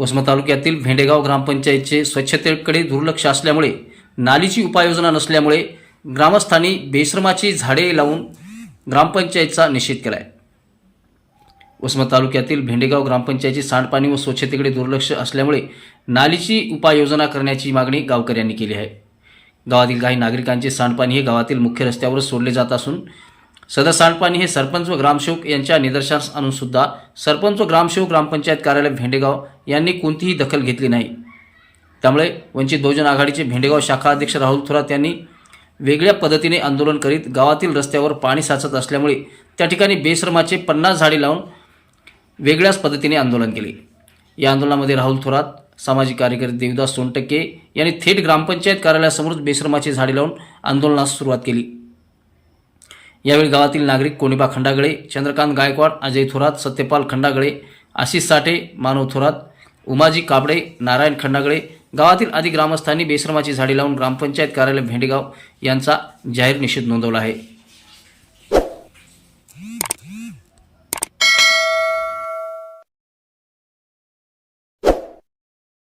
वसमत तालुक्यातील भेंडेगाव ग्रामपंचायतचे स्वच्छतेकडे दुर्लक्ष असल्यामुळे नालीची उपाययोजना नसल्यामुळे ग्रामस्थांनी बेश्रमाची झाडे लावून ग्रामपंचायतचा निषेध केला आहे वसमत तालुक्यातील भेंडेगाव ग्रामपंचायतची सांडपाणी व स्वच्छतेकडे दुर्लक्ष असल्यामुळे नालीची उपाययोजना करण्याची मागणी गावकऱ्यांनी केली आहे. गावातील काही नागरिकांचे सांडपाणी हे गावातील मुख्य रस्त्यावर सोडले जात असून सदर सांडपाणी हे सरपंच व ग्रामसेवक यांच्या निदर्शनास आणून सुद्धा सरपंच व ग्रामसेवक ग्रामपंचायत कार्यालय भेंडेगाव यांनी कोणतीही दखल घेतली नाही. त्यामुळे वंचित बहुजन आघाडीचे भेंडेगाव शाखा अध्यक्ष राहुल थोरात यांनी वेगळ्या पद्धतीने आंदोलन करीत गावातील रस्त्यावर पाणी साचत असल्यामुळे त्या ठिकाणी बेश्रमाचे पन्नास झाडे लावून वेगळ्याच पद्धतीने आंदोलन केले. या आंदोलनामध्ये राहुल थोरात सामाजिक कार्यकर्ते देवदास सोनटक्के यांनी थेट ग्रामपंचायत कार्यालयासमोर बेश्रमाची झाडे लावून आंदोलनास सुरुवात केली. यावेळी गावातील नागरिक कोणिबा खंडागळे चंद्रकांत गायकवाड अजय थोरात सत्यपाल खंडागळे आशिष साठे मानव थोरात उमाजी काबडे नारायण खंडागळे गावातील आदी ग्रामस्थांनी बेसरमाची झाडे लावून ग्रामपंचायत कार्यालय भेंडेगाव यांचा जाहीर निषेध नोंदवला आहे.